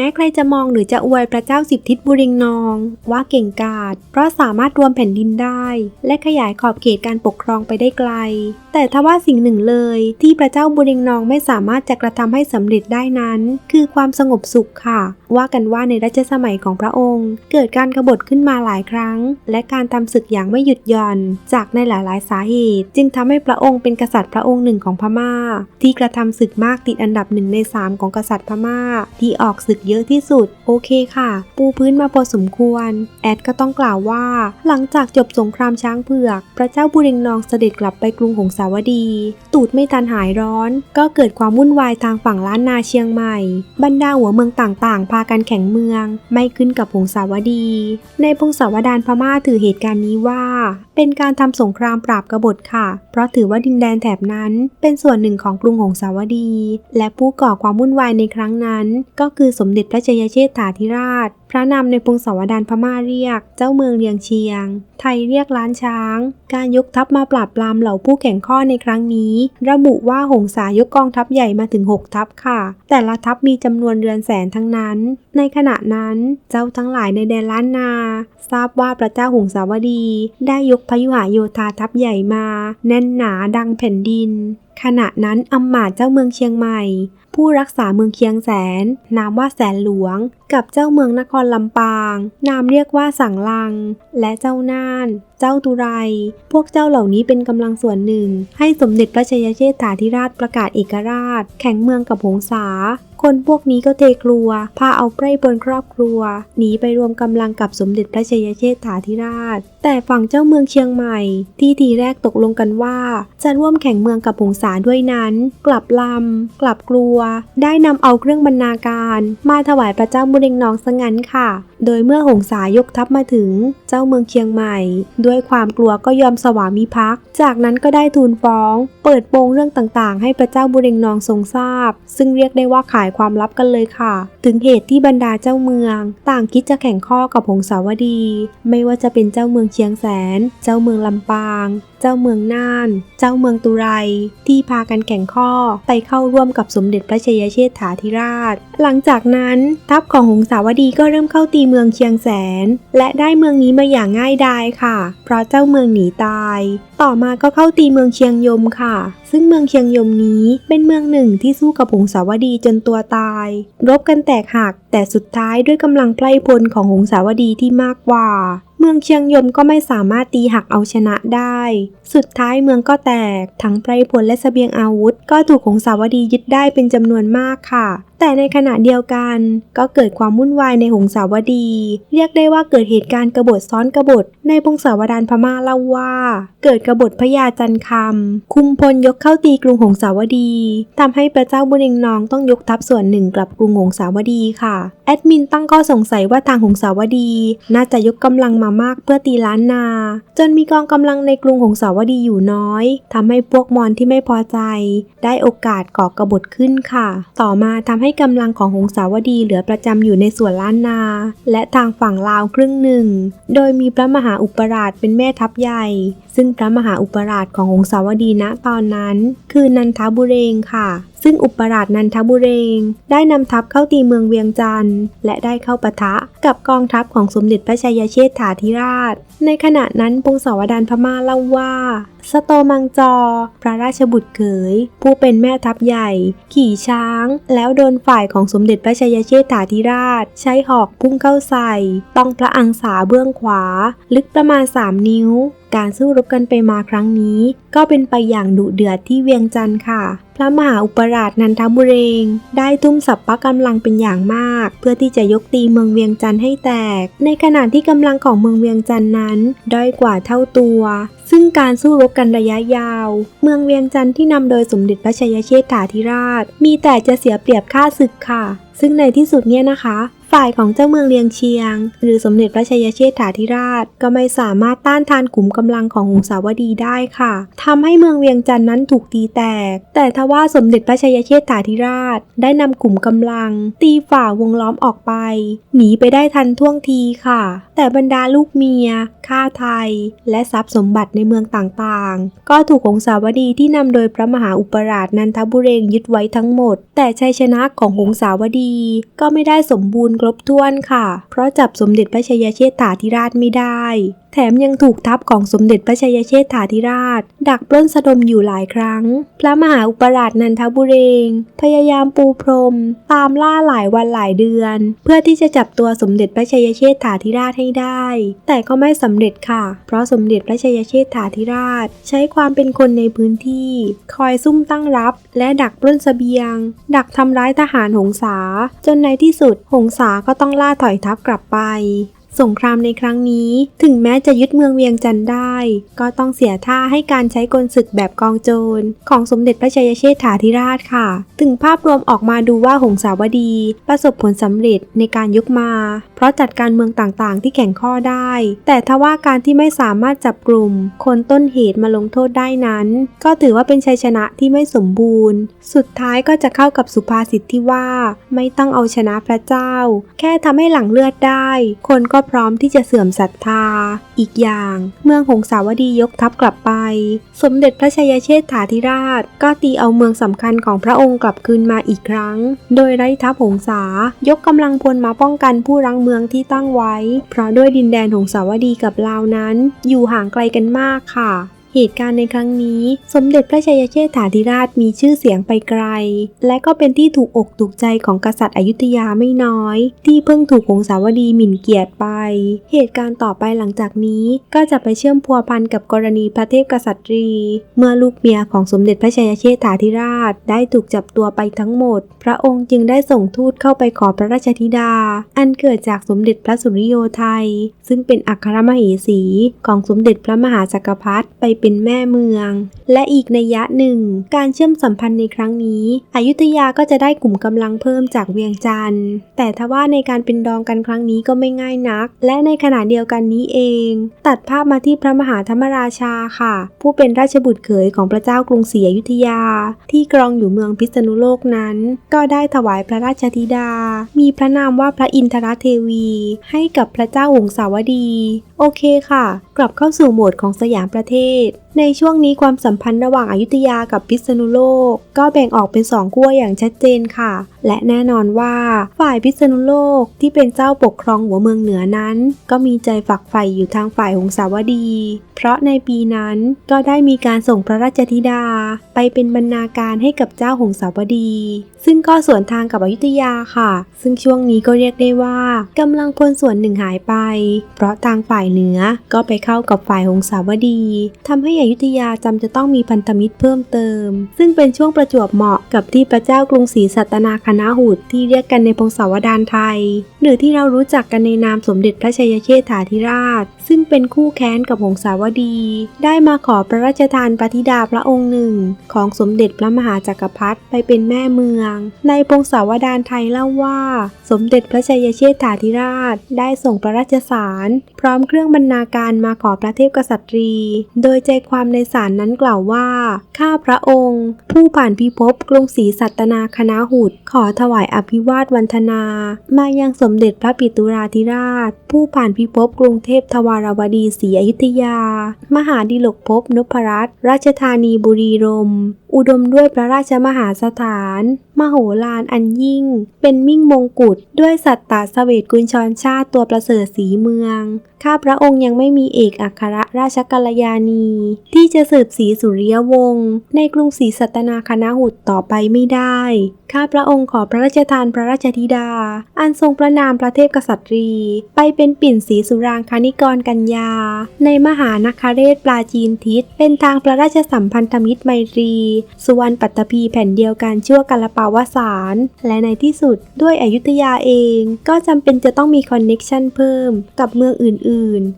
แม้ใครจะมองหรือจะอวยพระเจ้าสิบทิศบุริงนอง ว่าเก่งกาจเพราะสามารถรวมแผ่นดินได้ และขยายขอบเขตการปกครองไปได้ไกล แต่ทว่าสิ่งหนึ่งเลยที่พระเจ้าบุริงนองไม่สามารถจะกระทำให้สำเร็จได้นั้น คือความสงบสุขค่ะ ว่ากันว่าในรัชสมัยของพระองค์ เกิดการกบฏขึ้นมาหลายครั้ง และการทำศึกอย่างไม่หยุดหย่อน จากในหลายๆ สาเหตุ จึงทำให้พระองค์เป็นกษัตริย์พระองค์หนึ่งของพม่า ที่กระทำศึกมากติดอันดับหนึ่งในสามของกษัตริย์พม่าที่ออกศึกเยอะที่สุด โอเคค่ะ ปูพื้นมาพอสมควร แอดก็ต้องกล่าวว่า หลังจากจบสงครามช้างเผือก พระเจ้าบุริงนองเสด็จกลับไปกรุงหงสาวดี ตูดไม่ทันหายร้อน ก็เกิดความวุ่นวายทางฝั่งล้านนาเชียงใหม่ บรรดาหัวเมืองต่างๆ พากันแข่งเมือง ไม่ขึ้นกับหงสาวดี ในพงศาวดารพม่าถือเหตุการณ์นี้ว่า เป็นการทำสงครามปราบกบฏค่ะ เพราะถือว่าดินแดนแถบนั้น เป็นส่วนหนึ่งของกรุงหงสาวดี และผู้ก่อความวุ่นวายในครั้งนั้น ก็คือสมเด็จพระชยเชษฐาธิราช พระนามในพงศาวดารพม่าเรียก เจ้าเมืองเลียงเชียง ไทยเรียกล้านช้าง การยกทัพมาปราบปรามเหล่าผู้แข่งข้อในครั้งนี้ ระบุว่าหงสายกกองทัพใหญ่มาถึง 6 ทัพค่ะ แต่ละทัพมีจำนวนเรือนแสนทั้งนั้น ในขณะนั้นเจ้าทั้งหลายในแดนล้านนา ทราบว่าพระเจ้าหงสาวดี ได้ยกพยุหโยธาทัพใหญ่มา แน่นหนาดังแผ่นดินขณะนั้นอำมาตย์เจ้าเมืองเชียงใหม่ ผู้รักษาเมืองเคียงแสน นามว่าแสนหลวง กับเจ้าเมืองนครลำปาง นามเรียกว่าสังลัง และเจ้าน่าน เจ้าตุไร พวกเจ้าเหล่านี้เป็นกำลังส่วนหนึ่ง ให้สมเด็จพระชยเชษฐาธิราชประกาศเอกราช แข่งเมืองกับหงสา คนพวกนี้ก็เทกรัว พาเอาไพร่บนครอบครัว หนีไปรวมกำลังกับสมเด็จพระชยเชษฐาธิราช แต่ฝั่งเจ้าเมืองเชียงใหม่ ที่ทีแรกตกลงกันว่า จะร่วมแข่งเมืองกับหงสาด้วยนั้น กลับลำ กลับกลัว ได้นำเอาเครื่องบรรณาการ มาถวายพระเจ้ามุเรงนองสงั้นค่ะ โดยเมื่อหงสายกทัพมาถึงเจ้าเมืองเชียงใหม่ ด้วยความกลัวก็ยอมสวามิภักดิ์จากนั้นก็ได้ทูลฟ้อง เปิดโปงเรื่องต่างๆ ให้พระเจ้าบุเรงนองทรงทราบ ซึ่งเรียกได้ว่าขายความลับกันเลยค่ะ ถึงเหตุที่บรรดาเจ้าเมือง ต่างคิดจะแข่งข้อกับหงสาวดี ไม่ว่าจะเป็นเจ้าเมืองเชียงแสน เจ้าเมืองลำปาง เจ้าเมืองน่าน เจ้าเมืองตุไร ที่พากันแข่งข้อไปเข้าร่วมกับสมเด็จพระชยเชษฐาธิราช หลังจากนั้นทัพของหงสาวดีก็เริ่มเข้าตีเมืองเชียงแสน และได้เมืองนี้มาอย่างง่ายดายค่ะ เพราะเจ้าเมืองหนีตาย ต่อมาก็เข้าตีเมืองเชียงยมค่ะ ซึ่งเมืองเชียงยมนี้เป็นเมืองหนึ่งที่สู้กับหงสาวดีจนตัวตาย รบกันแตกหัก แต่สุดท้ายด้วยกำลังไพล่พลของหงสาวดีที่มากกว่า เมืองเชียงยมก็ไม่สามารถตีหักเอาชนะได้ สุดท้ายเมืองก็แตก ทั้งไพรพลและเสบียงอาวุธ ก็ถูกหงสาวดียึดได้เป็นจำนวนมากค่ะ แต่ในขณะเดียวกัน ก็เกิดความวุ่นวายในหงสาวดี เรียกได้ว่าเกิดเหตุการณ์กบฏซ้อนกบฏ ในพงศาวดารพม่าเล่าว่า เกิดกบฏพญาจันคำคุมพลยกเข้าตีกรุงหงสาวดีทำให้พระเจ้าบุริงนองต้องยกทัพส่วนหนึ่งกลับกรุงหงสาวดีค่ะ แอดมินตั้งข้อสงสัยว่าทางหงสาวดี น่าจะยกกำลังมามากเพื่อตีล้านนา จนมีกองกำลังในกรุงหงสาวดีอยู่น้อยทำให้พวกมอญที่ไม่พอใจ ได้โอกาสก่อกบฏขึ้นค่ะ ต่อมาทำให้กำลังของหงสาวดีเหลือประจำอยู่ในส่วนล้านนา และทางฝั่งลาวครึ่งหนึ่ง โดยมีพระมหาอุปราชเป็นแม่ทัพใหญ่ ซึ่งพระมหาอุปราชของหงสาวดีณตอนนั้น คือนันทบุเรงค่ะ ซึ่งอุปราชนันทบุเรง ได้นำทัพเข้าตีเมืองเวียงจันทร์และได้เข้าปะทะกับกองทัพของสมเด็จพระชัยเชษฐาธิราช ในขณะนั้นพงศาวดารพม่าเล่าว่า สโตมังจอ พระราชบุตรเขย ผู้เป็นแม่ทัพใหญ่ ขี่ช้าง แล้วโดนฝ่ายของสมเด็จพระชัยเชษฐาธิราช ใช้หอกพุ่งเข้าใส่ ต้องพระอังสาเบื้องขวา ลึกประมาณ 3 นิ้ว การสู้รบกันไปมาครั้งนี้ ก็เป็นไปอย่างดุเดือดที่เวียงจันทร์ค่ะ พระมหาอุปราชนันทบุเรง ได้ทุ่มสัพพะกำลังเป็นอย่างมาก เพื่อที่จะยกตีเมืองเวียงจันทร์ให้แตก ในขณะที่กำลังของเมืองเวียงจันทร์นั้นด้อยกว่าเท่าตัว ซึ่งการสู้รบกันระยะยาว เมืองเวียงจันทร์ที่นำโดยสมเด็จพระชัยเชษฐาธิราช มีแต่จะเสียเปรียบค่าศึกค่ะ ซึ่งในที่สุดเนี่ยนะคะ ฝ่ายของเจ้าเมืองเลียงเชียง หรือสมเด็จพระชัยเชษฐาธิราช ก็ไม่สามารถต้านทานกลุ่มกำลังของหงสาวดีได้ค่ะทำให้เมืองเวียงจันทร์นั้นถูกตีแตก แต่ทว่าสมเด็จพระชัยเชษฐาธิราช ได้นำกลุ่มกำลัง ตีฝ่าวงล้อมออกไป หนีไปได้ทันท่วงทีค่ะ แต่บรรดาลูกเมียข้าไทย และทรัพย์สมบัติในเมืองต่างๆ ก็ถูกหงสาวดีที่นำโดยพระมหาอุปราชนันทบุเรงยึดไว้ทั้งหมด แต่ชัยชนะของหงสาวดีก็ไม่ได้สมบูรณ์ครบถ้วนค่ะ เพราะจับสมเด็จพระชยเชษฐาธิราชไม่ได้แถมยังถูกทัพของสมเด็จพระชัยเชษฐาธิราช ดักปล้นสะดมอยู่หลายครั้ง พระมหาอุปราชนันทบุเรง พยายามปูพรม ตามล่าหลายวันหลายเดือน เพื่อที่จะจับตัวสมเด็จพระชัยเชษฐาธิราชให้ได้ แต่ก็ไม่สำเร็จค่ะ เพราะสมเด็จพระชัยเชษฐาธิราช ใช้ความเป็นคนในพื้นที่ คอยซุ่มตั้งรับ และดักปล้นเสบียง ดักทำร้ายทหารหงสา จนในที่สุดหงสาก็ต้องล่าถอยทัพกลับไป สงครามในครั้งนี้ ถึงแม้จะยึดเมืองเวียงจันทร์ได้ ก็ต้องเสียท่าให้การใช้กลศึกแบบกองโจร ของสมเด็จพระชัยเชษฐาธิราชค่ะ ถึงภาพรวมออกมาดูว่าหงสาวดี ประสบผลสำเร็จในการยกมา เพราะจัดการเมืองต่างๆ ที่แข่งข้อได้ แต่ทว่าการที่ไม่สามารถจับกลุ่ม คนต้นเหตุมาลงโทษได้นั้น ก็ถือว่าเป็นชัยชนะที่ไม่สมบูรณ์ สุดท้ายก็จะเข้ากับสุภาษิตที่ว่า ไม่ต้องเอาชนะพระเจ้า แค่ทำให้หลังเลือดได้ คนก็็พร้อมที่จะเสื่อมศรัทธา อีกอย่าง เมืองหงสาวดียกทัพกลับไป สมเด็จพระชัยเชษฐาธิราช ก็ตีเอาเมืองสำคัญของพระองค์กลับคืนมาอีกครั้ง โดยไร้ทัพหงสายกกำลังพลมาป้องกันผู้รังเมืองที่ตั้งไว้ เพราะด้วยดินแดนหงสาวดีกับลาวนั้น อยู่ห่างไกลกันมากค่ะ เหตุการณ์ในครั้งนี้ สมเด็จพระชัยเชษฐาธิราชมีชื่อเสียงไปไกล และก็เป็นที่ถูกอกถูกใจของกษัตริย์อยุธยาไม่น้อย ที่เพิ่งถูกหงสาวดีหมิ่นเกียรติไป เหตุการณ์ต่อไปหลังจากนี้ก็จะไปเชื่อมพัวพันกับกรณีพระเทพกษัตริย์ เมื่อลูกเมียของสมเด็จพระชัยเชษฐาธิราช ได้ถูกจับตัวไปทั้งหมด พระองค์จึงได้ส่งทูตเข้าไปขอพระราชธิดา อันเกิดจากสมเด็จพระสุริโยไทย ซึ่งเป็นอัครมเหสีของสมเด็จพระมหาจักรพรรดิไปเป็น็นแม่เมือง และอีกในยะหนึ่ง การเชื่อมสัมพันธ์ในครั้งนี้ อยุธยาก็จะได้กลุ่มกำลังเพิ่มจากเวียงจันทร์ แต่ทว่าในการเป็นดองกันครั้งนี้ก็ไม่ง่ายนัก และในขณะเดียวกันนี้เอง ตัดภาพมาที่พระมหาธรรมราชาค่ะ ผู้เป็นราชบุตรเขยของพระเจ้ากรุงศรีอยุธยา ที่ครองอยู่เมืองพิษณุโลกนั้น ก็ได้ถวายพระราชธิดา มีพระนามว่าพระอินทรเทวี ให้กับพระเจ้าหงสาวดี โอเคค่ะ กลับเข้าสู่โหมดของสยามประเทศ it ในช่วงนี้ความสัมพันธ์ระหว่างอายุทยากับพิษณุโลก ก็แบ่งออกเป็นสองขั้วอย่างชัดเจนค่ะ และแน่นอนว่าฝ่ายพิษณุโลกที่เป็นเจ้าปกครองหัวเมืองเหนือนั้น ก็มีใจฝักใฝ่อยู่ทางฝ่ายหงสาวดี เพราะในปีนั้นก็ได้มีการส่งพระราชธิดา ไปเป็นบรรณาการให้กับเจ้าหงสาวดี ซึ่งก็สวนทางกับอยุธยาค่ะ ซึ่งช่วงนี้ก็เรียกได้ว่ากำลังพลส่วนหนึ่งหายไป เพราะทางฝ่ายเหนือก็ไปเข้ากับฝ่ายหงสาวดีทำให้อยุธยาจำจะต้องมีพันธมิตรเพิ่มเติม ซึ่งเป็นช่วงประจวบเหมาะกับที่พระเจ้ากรุงศรีสัตนาคณะหุดที่เรียกกันในพงศาวดารไทย หรือที่เรารู้จักกันในนามสมเด็จพระชัยเชษฐาธิราช ซึ่งเป็นคู่แค้นกับหงสาวดี ได้มาขอพระราชทานปฏิดาพระองค์หนึ่ง ของสมเด็จพระมหาจักรพรรดิไปเป็นแม่เมือง ในพงศาวดารไทยเล่าว่า สมเด็จพระชัยเชษฐาธิราช ได้ส่งพระราชสาร พร้อมเครื่องบรรณาการมาขอพระเทพกษัตริย์โดยใจความในสารนั้นกล่าวว่า ข้าพระองค์ ผู้ผ่านพิภพกรุงศรีสัตนาคณะหุดขอถวายอภิวาทวันธนา มายังสมเด็จพระปิตุราธิราช ผู้ผ่านพิภพกรุงเทพทวารวดีศรีอยุธยา มหาดิลกภพนพรัตน์ราชธานีบุรีรมย์อุดมด้วยพระราชมหาสถาน มโหฬารอันยิ่ง เป็นมิ่งมงกุฎด้วยสัตตาสเวตกุญชรชาติตัวประเสริฐสีเมืองข้าพระองค์ยังไม่มีเอกอัครราชกัลยาณี ที่จะสืบสีสุริยวงศ์ในกรุงศรีสัตนาคณะหุดต่อไปไม่ได้ ข้าพระองค์ขอพระราชทานพระราชธิดา อันทรงพระนามพระเทพกษัตรี ไปเป็นปิ่นสีสุรางคณิกรกัญญา ในมหานครเรศปลาจีนทิศ เป็นทางพระราชสัมพันธมิตรไมตรี สุวรรณปัตตภีแผ่นเดียวกันชั่วกาลปาวสารและในที่สุดด้วยอยุธยาเอง ก็จำเป็นจะต้องมีคอนเน็กชันเพิ่มกับเมืองอื่น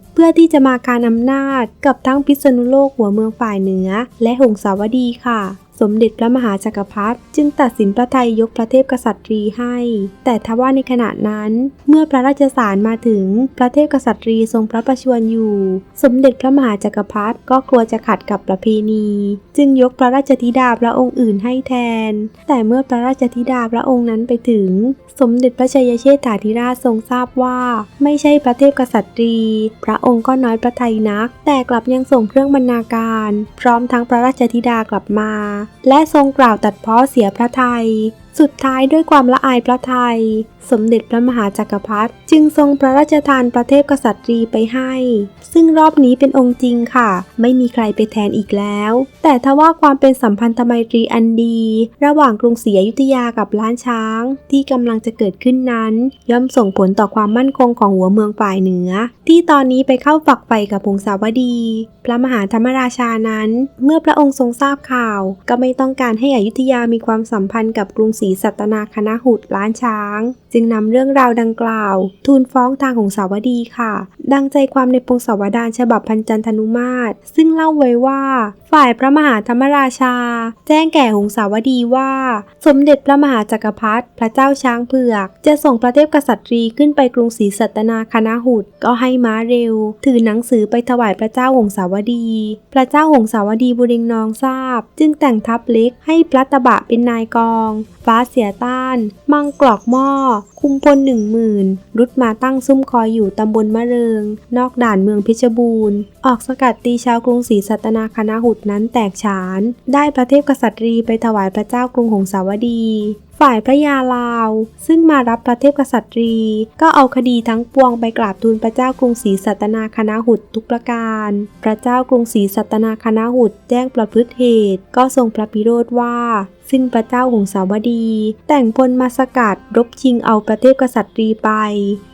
ๆเพื่อที่จะมาการอำนาจกับทั้งพิษณุโลกหัวเมืองฝ่ายเหนือ และหงสาวดีค่ะ สมเด็จพระมหาจักรพรรดิจึงตัดสินพระไทยยกพระเทพกษัตรีให้ แต่ทว่าในขณะนั้นเมื่อพระราชสารมาถึงพระเทพกษัตรีทรงพระประชวรอยู่ สมเด็จพระมหาจักรพรรดิก็กลัวจะขัดกับประเพณี จึงยกพระราชธิดาพระองค์อื่นให้แทน แต่เมื่อพระราชธิดาพระองค์นั้นไปถึง สมเด็จพระชัยเชษฐาธิราชทรงทราบว่า ไม่ใช่พระเทพกษัตรี พระองค์ก็น้อยพระทัยนัก แต่กลับยังส่งเครื่องบรรณาการ พร้อมทั้งพระราชธิดากลับมาและทรงกล่าวตัดเพ้อเสียพระทัยสุดท้ายด้วยความละอายพระทัยสมเด็จพระมหาจักรพรรดิจึงทรงพระราชทานประเทพกษัตรีไปให้ ซึ่งรอบนี้เป็นองค์จริงค่ะ ไม่มีใครไปแทนอีกแล้ว แต่ทว่าความเป็นสัมพันธไมตรีอันดี ระหว่างกรุงศรีอยุธยากับล้านช้าง ที่กำลังจะเกิดขึ้นนั้น ย่อมส่งผลต่อความมั่นคงของหัวเมืองฝ่ายเหนือ ที่ตอนนี้ไปเข้าฝักใฝ่กับพงศาวดี พระมหาธรรมราชานั้น เมื่อพระองค์ทรงทราบข่าว ก็ไม่ต้องการให้อยุธยามีความสัมพันธ์กับกรุงศรีสัตนาคณะหุตล้านช้าง จึงนำเรื่องราวดังกล่าว ทูลฟ้องทางหงสาวดีค่ะ ดังใจความในพงศาวดารฉบับพันจันทนุมาตร ซึ่งเล่าไว้ว่า ฝ่ายพระมหาธรรมราชา แจ้งแก่หงสาวดีว่า สมเด็จพระมหาจักรพรรดิพระเจ้าช้างเผือก จะส่งพระเทพกษัตรีขึ้นไปกรุงศรีสัตนาคณะหุตก็ให้ม้าเร็ว ถือหนังสือไปถวายพระเจ้าหงสาวดี พระเจ้าหงสาวดีบุริงนองทราบ จึงแต่งทัพเล็กให้พระตบะเป็นนายกองฟ้าเสียต้าน มังกรอกหม้อ คุมพลหนึ่งหมื่นรุดมาตั้งซุ้มคอยอยู่ตำบลมะเริง นอกด่านเมืองพิชบูรณ์ ออกสกัดตีชาวกรุงศรีสัตนาคณะหุดนั้นแตกฉาน ได้พระเทพกษัตรีไปถวายพระเจ้ากรุงหงสาวดี ฝ่ายพระยาลาว ซึ่งมารับพระเทพกษัตรี ก็เอาคดีทั้งปวงไปกราบทูลพระเจ้ากรุงศรีสัตนาคณหุตทุกประการ พระเจ้ากรุงศรีสัตนาคณหุตแจ้งประพฤติเหตุ ก็ทรงพระพิโรธว่าซึ่งพระเจ้าหงสาวดี แต่งพลมาสกัดรบชิงเอาประเทศกษัตรีไป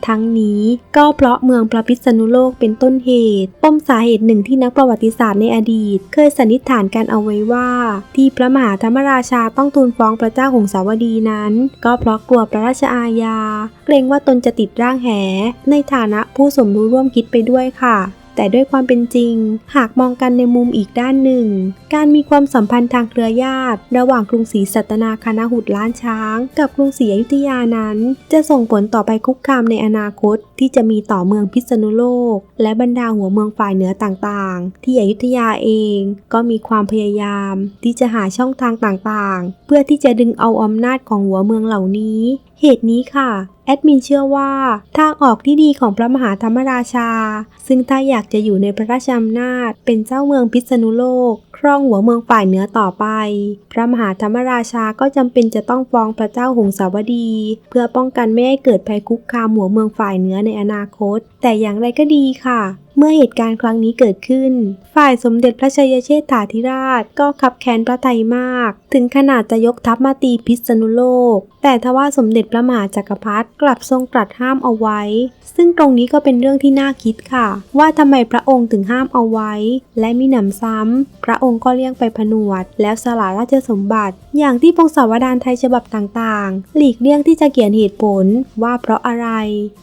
ทั้งนี้ก็เพราะเมืองพระพิษณุโลกเป็นต้นเหตุปมสาเหตุหนึ่งที่นักประวัติศาสตร์ในอดีต เคยสันนิษฐานกันเอาไว้ว่า ที่พระมหาธรรมราชาต้องทูลฟ้องพระเจ้าหงสาวดีนั้น ก็เพราะกลัวพระราชอาญา เกรงว่าตนจะติดร่างแห ในฐานะผู้สมรู้ร่วมคิดไปด้วยค่ะ แต่ด้วยความเป็นจริง หากมองกันในมุมอีกด้านหนึ่ง การมีความสัมพันธ์ทางเครือญาติ ระหว่างกรุงศรีสัตนาคณหุตล้านช้าง กับกรุงศรีอยุธยานั้น จะส่งผลต่อไปคุกคามในอนาคตที่จะมีต่อเมืองพิษณุโลก และบรรดาหัวเมืองฝ่ายเหนือต่างๆ ที่อยุธยาเองก็มีความพยายาม ที่จะหาช่องทางต่างๆ เพื่อที่จะดึงเอาอำนาจของหัวเมืองเหล่านี้ เหตุนี้ค่ะแอดมินเชื่อว่าทางออกที่ดีของพระมหาธรรมราชา ซึ่งถ้าอยากจะอยู่ในพระราชอำนาจเป็นเจ้าเมืองพิษณุโลก ครองหัวเมืองฝ่ายเหนือต่อไป พระมหาธรรมราชาก็จำเป็นจะต้องฟ้องพระเจ้าหงสาวดี เพื่อป้องกันไม่ให้เกิดภัยคุกคามหัวเมืองฝ่ายเหนือในอนาคต แต่อย่างไรก็ดีค่ะเมื่อเหตุการณ์ครั้งนี้เกิดขึ้น ฝ่ายสมเด็จพระชัยเชษฐาธิราชก็ขับแค้นพระไทยมาก ถึงขนาดจะยกทัพมาตีพิษณุโลก แต่ทว่าสมเด็จพระมหาจักรพรรดิกลับทรงตรัสห้ามเอาไว้ ซึ่งตรงนี้ก็เป็นเรื่องที่น่าคิดค่ะ ว่าทำไมพระองค์ถึงห้ามเอาไว้ และมีหนำซ้ำพระองค์ก็เลี่ยงไปผนวด แล้วสละราชสมบัติ อย่างที่พงศาวดารไทยฉบับต่างๆ หลีกเลี่ยงที่จะเขียนเหตุผลว่าเพราะอะไร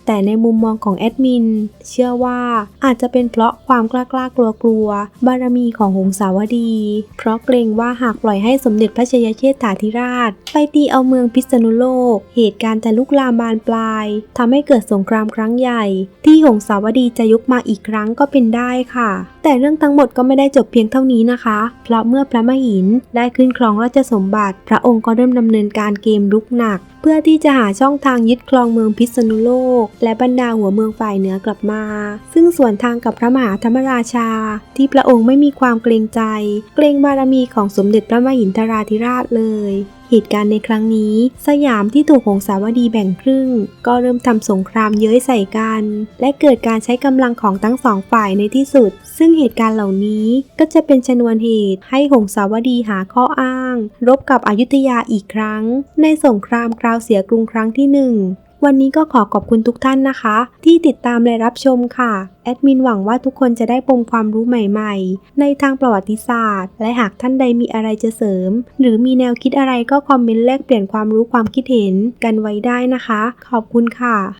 แต่ในมุมมองของแอดมิน เชื่อว่าอาจจะเป็นเพราะความกล้ากล้ากลัวกลัวบารมีของหงสาวดี เพราะเกรงว่าหากปล่อยให้สมเด็จพระชยเชษฐาธิราช ไปตีเอาเมืองพิษณุโลก เหตุการณ์จะลุกลามบานปลายทำให้เกิดสงครามครั้งใหญ่ ที่หงสาวดีจะยกมาอีกครั้งก็เป็นได้ค่ะ แต่เรื่องทั้งหมดก็ไม่ได้จบเพียงเท่านี้นะคะเพราะเมื่อพระมหินได้ขึ้นครองราชสมบัติ พระองค์ก็เริ่มดำเนินการเกมรุกหนัก พื่อที่จะหาช่องทางยึดครองเมืองพิษณุโลก และบรรดาหัวเมืองฝ่ายเหนือกลับมา ซึ่งส่วนทางกับพระมหาธรรมราชา ที่พระองค์ไม่มีความเกรงใจ เกรงบารมีของสมเด็จพระมหินทราธิราชเลยเหตุการณ์ในครั้งนี้ สยามที่ถูกหงสาวดีแบ่งครึ่ง ก็เริ่มทำสงครามเย้ยใส่กัน และเกิดการใช้กำลังของทั้งสองฝ่ายในที่สุด ซึ่งเหตุการณ์เหล่านี้ก็จะเป็นชนวนเหตุให้หงสาวดีหาข้ออ้าง รบกับอยุธยาอีกครั้ง ในสงครามคราวเสียกรุงครั้งที่หนึ่งวันนี้ก็ขอขอบคุณทุกท่านนะคะ ที่ติดตามและรับชมค่ะ แอดมินหวังว่าทุกคนจะได้ปมความรู้ใหม่ๆ ในทางประวัติศาสตร์ และหากท่านใดมีอะไรจะเสริม หรือมีแนวคิดอะไรก็คอมเมนต์แลกเปลี่ยนความรู้ความคิดเห็นกันไว้ได้นะคะ ขอบคุณค่ะ